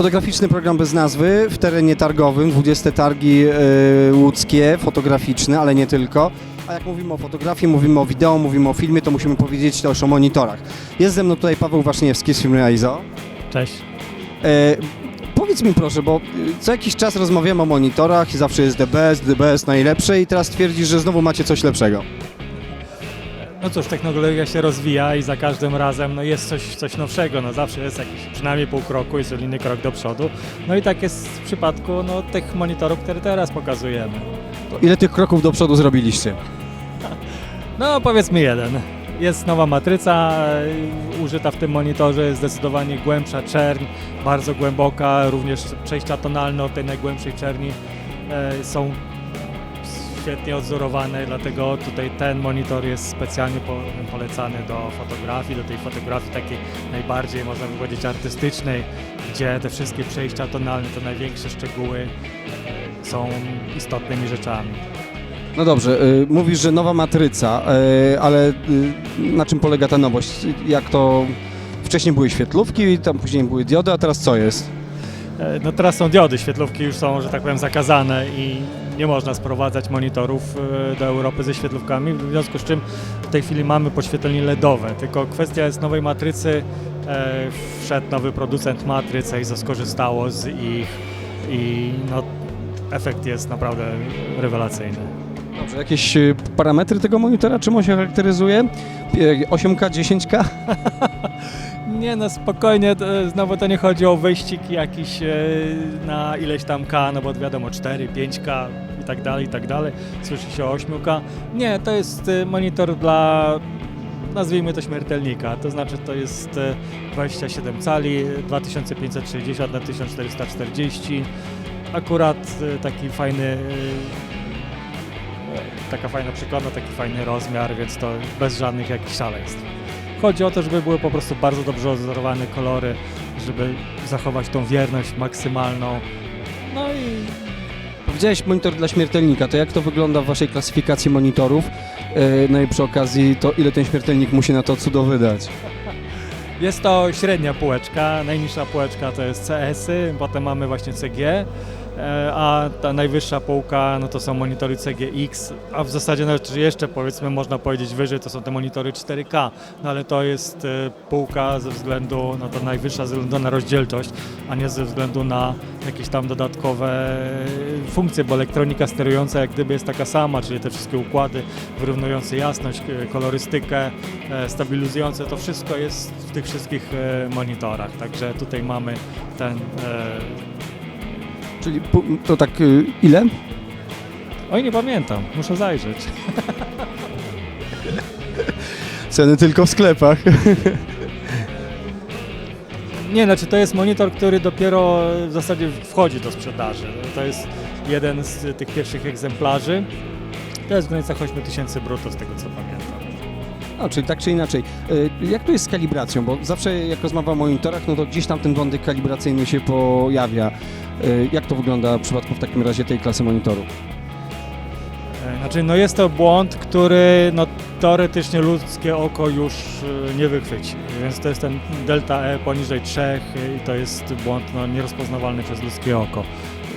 Fotograficzny program bez nazwy w terenie targowym, 20 targi e, łódzkie, fotograficzne, ale nie tylko. A jak mówimy o fotografii, mówimy o wideo, mówimy o filmie, to musimy powiedzieć też o monitorach. Jest ze mną tutaj Paweł Waszniewski z firmy ISO. Cześć. E, powiedz mi proszę, bo y, co jakiś czas rozmawiamy o monitorach i zawsze jest the best, the best, najlepsze i teraz twierdzisz, że znowu macie coś lepszego. No cóż, technologia się rozwija i za każdym razem no, jest coś, coś nowszego, no zawsze jest jakiś przynajmniej pół kroku i solidny krok do przodu. No i tak jest w przypadku no, tych monitorów, które teraz pokazujemy. Ile tych kroków do przodu zrobiliście? No powiedzmy jeden. Jest nowa matryca e, użyta w tym monitorze, jest zdecydowanie głębsza czerń, bardzo głęboka, również przejścia tonalne od tej najgłębszej czerni e, są świetnie odzorowane, dlatego tutaj ten monitor jest specjalnie po, polecany do fotografii, do tej fotografii takiej najbardziej, można by powiedzieć, artystycznej, gdzie te wszystkie przejścia tonalne, te największe szczegóły e, są istotnymi rzeczami. No dobrze, y, mówisz, że nowa matryca, y, ale y, na czym polega ta nowość? Jak to... Wcześniej były świetlówki, tam później były diody, a teraz co jest? E, No teraz są diody, świetlówki już są, że tak powiem, zakazane i nie można sprowadzać monitorów e, do Europy ze świetlówkami, w związku z czym w tej chwili mamy podświetlenie LEDowe, tylko kwestia jest nowej matrycy, e, wszedł nowy producent matryc, ISO skorzystało z ich i no, efekt jest naprawdę rewelacyjny. Dobrze, jakieś y, parametry tego monitora, czym on się charakteryzuje? Y, 8K, 10K? Nie no, spokojnie, znowu to nie chodzi o wyścig jakiś e, na ileś tam K, no bo wiadomo 4, 5K i tak dalej, i tak dalej. Słyszy się o 8K. Nie, to jest e, monitor dla, nazwijmy to śmiertelnika, to znaczy to jest e, 27 cali, 2560 na 1440. Akurat e, taki fajny, taka fajna przykładna, taki fajny rozmiar, więc to bez żadnych jakichś szaleństw. Chodzi o to, żeby były po prostu bardzo dobrze odzorowane kolory, żeby zachować tą wierność maksymalną. No i Powiedziałeś monitor dla śmiertelnika, to jak to wygląda w waszej klasyfikacji monitorów? Y, No i przy okazji, to ile ten śmiertelnik musi na to cudo wydać? jest to średnia półeczka, najniższa półeczka to jest CS-y, potem mamy właśnie CG, e, a ta najwyższa półka no to są monitory CGX, a w zasadzie nawet jeszcze powiedzmy można powiedzieć wyżej to są te monitory 4K, no ale to jest e, półka ze względu na to najwyższa ze względu na rozdzielczość, a nie ze względu na jakieś tam dodatkowe funkcje, bo elektronika sterująca jak gdyby jest taka sama, czyli te wszystkie układy wyrównujące jasność, e, kolorystykę, e, stabilizujące, to wszystko jest w tych wszystkich e, monitorach, także tutaj mamy ten... Czyli to tak y, ile? Oj, nie pamiętam, muszę zajrzeć. Ceny tylko w sklepach. Nie, znaczy to jest monitor, który dopiero w zasadzie wchodzi do sprzedaży. To jest jeden z tych pierwszych egzemplarzy. To jest w granicach 8000 brutto, z tego co pamiętam. No, czyli tak czy inaczej. Y, Jak to jest z kalibracją? Bo zawsze jak rozmawiam o monitorach, no to gdzieś tam ten wątek kalibracyjny się pojawia. Y, Jak to wygląda w przypadku w takim razie tej klasy monitorów? E, Znaczy, no jest to błąd, który no, teoretycznie ludzkie oko już e, nie wychwyci. Więc to jest ten delta E poniżej 3 i to jest błąd no, nierozpoznawalny przez ludzkie oko.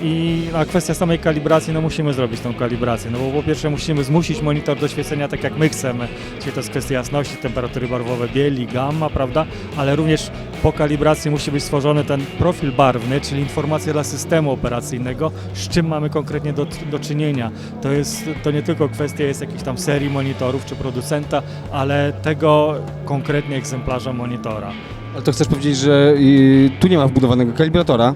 I a kwestia samej kalibracji, no musimy zrobić tą kalibrację, no bo po pierwsze musimy zmusić monitor do świecenia tak jak my chcemy, czyli to jest kwestia jasności, temperatury barwowe, bieli, gamma, prawda, ale również po kalibracji musi być stworzony ten profil barwny, czyli informacja dla systemu operacyjnego, z czym mamy konkretnie do, do czynienia. To, jest, to nie tylko kwestia jest jakiejś tam serii monitorów czy producenta, ale tego konkretnie egzemplarza monitora. Ale to chcesz powiedzieć, że tu nie ma wbudowanego kalibratora?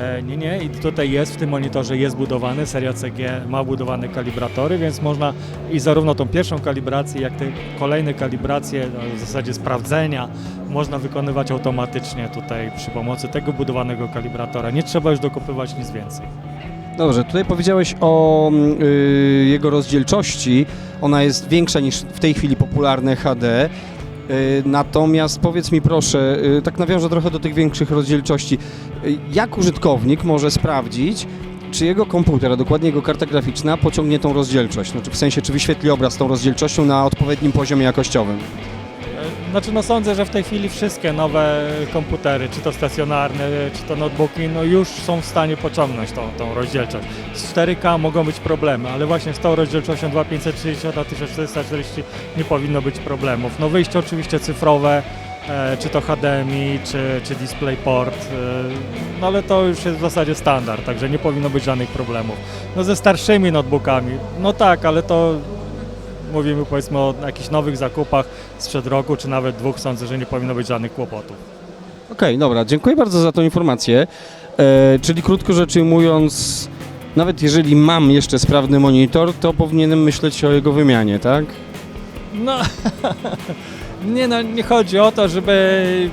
E, nie, nie, i tutaj jest, w tym monitorze jest budowany, seria CG ma budowane kalibratory, więc można i zarówno tą pierwszą kalibrację, jak te kolejne kalibracje, no, w zasadzie sprawdzenia, można wykonywać automatycznie tutaj przy pomocy tego budowanego kalibratora. Nie trzeba już dokopywać nic więcej. Dobrze, tutaj powiedziałeś o mm, y, jego rozdzielczości. Ona jest większa niż w tej chwili popularne HD. Y, Natomiast powiedz mi proszę, y, tak nawiążę trochę do tych większych rozdzielczości. Y, Jak użytkownik może sprawdzić, czy jego komputer, a dokładnie jego karta graficzna pociągnie tą rozdzielczość? Znaczy w sensie, czy wyświetli obraz tą rozdzielczością na odpowiednim poziomie jakościowym? Znaczy no sądzę, że w tej chwili wszystkie nowe komputery, czy to stacjonarne, czy to notebooki, no już są w stanie pociągnąć tą, tą rozdzielczość. Z 4K mogą być problemy, ale właśnie z tą rozdzielczością 2560 na 1440 nie powinno być problemów. No wyjście oczywiście cyfrowe, e, czy to HDMI, czy, czy DisplayPort, e, no ale to już jest w zasadzie standard, także nie powinno być żadnych problemów. No ze starszymi notebookami, no tak, ale to mówimy powiedzmy o jakichś nowych zakupach sprzed roku, czy nawet dwóch, sądzę, że nie powinno być żadnych kłopotów. Okej, dobra, dziękuję bardzo za tą informację. E, czyli krótko rzecz ujmując, nawet jeżeli mam jeszcze sprawny monitor, to powinienem myśleć o jego wymianie, tak? No, nie no, nie chodzi o to, żeby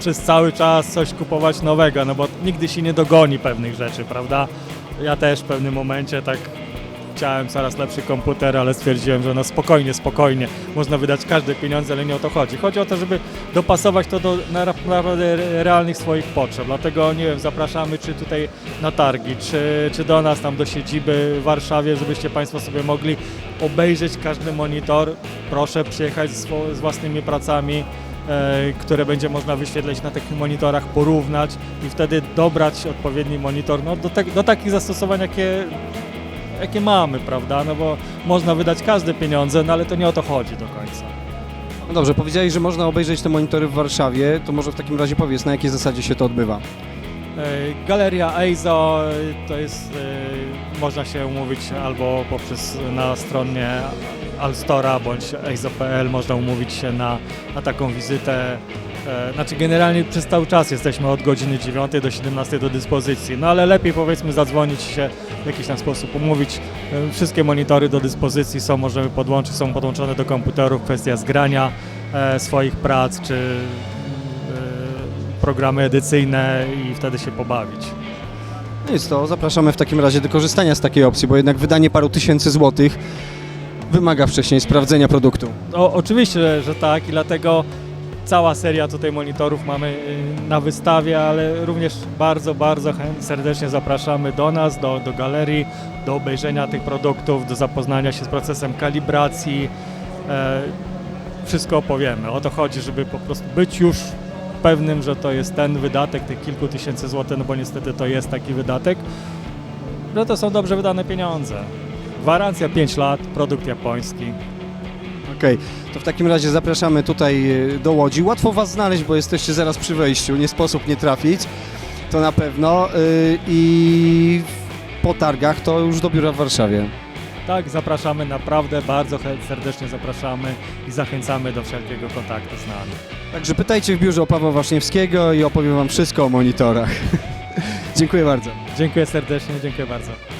przez cały czas coś kupować nowego, no bo nigdy się nie dogoni pewnych rzeczy, prawda? Ja też w pewnym momencie tak chciałem coraz lepszy komputer, ale stwierdziłem, że no spokojnie, spokojnie, można wydać każde pieniądze, ale nie o to chodzi. Chodzi o to, żeby dopasować to do na- naprawdę realnych swoich potrzeb, dlatego nie wiem, zapraszamy czy tutaj na targi, czy, czy do nas tam do siedziby w Warszawie, żebyście Państwo sobie mogli obejrzeć każdy monitor. Proszę przyjechać z, z własnymi pracami, e, które będzie można wyświetlać na tych monitorach, porównać i wtedy dobrać odpowiedni monitor no, do, te, do takich zastosowań, jakie, jakie mamy, prawda? No bo można wydać każde pieniądze, no ale to nie o to chodzi do końca. No dobrze, powiedziałeś, że można obejrzeć te monitory w Warszawie, to może w takim razie powiedz, na jakiej zasadzie się to odbywa? E, Galeria EIZO to jest, e, można się umówić albo poprzez na stronie Alstora bądź EIZO.pl można umówić się na, na taką wizytę. E, Znaczy generalnie przez cały czas jesteśmy od godziny 9 do 17 do dyspozycji, no ale lepiej powiedzmy zadzwonić się w jakiś tam sposób umówić. E, Wszystkie monitory do dyspozycji są, możemy podłączyć, są podłączone do komputerów, kwestia zgrania e, swoich prac czy programy edycyjne i wtedy się pobawić. No jest to, zapraszamy w takim razie do korzystania z takiej opcji, bo jednak wydanie paru tysięcy złotych wymaga wcześniej sprawdzenia produktu. O, oczywiście, że tak i dlatego cała seria tutaj monitorów mamy y, na wystawie, ale również bardzo, bardzo serdecznie zapraszamy do nas, do, do galerii, do obejrzenia tych produktów, do zapoznania się z procesem kalibracji. E, wszystko opowiemy. O to chodzi, żeby po prostu być już pewnym, że to jest ten wydatek, tych kilku tysięcy złotych, no bo niestety to jest taki wydatek, że to są dobrze wydane pieniądze. Gwarancja 5 lat, produkt japoński. Okej, to w takim razie zapraszamy tutaj e, do Łodzi. Łatwo Was znaleźć, bo jesteście zaraz przy wejściu, nie sposób nie trafić, to na pewno. y, I po targach to już do biura w Warszawie. Tak, zapraszamy naprawdę, bardzo serdecznie zapraszamy i zachęcamy do wszelkiego kontaktu z nami. Także pytajcie w biurze o Pawła Waszniewskiego i opowiem Wam wszystko o monitorach. Dziękuję bardzo. Dziękuję serdecznie, dziękuję bardzo.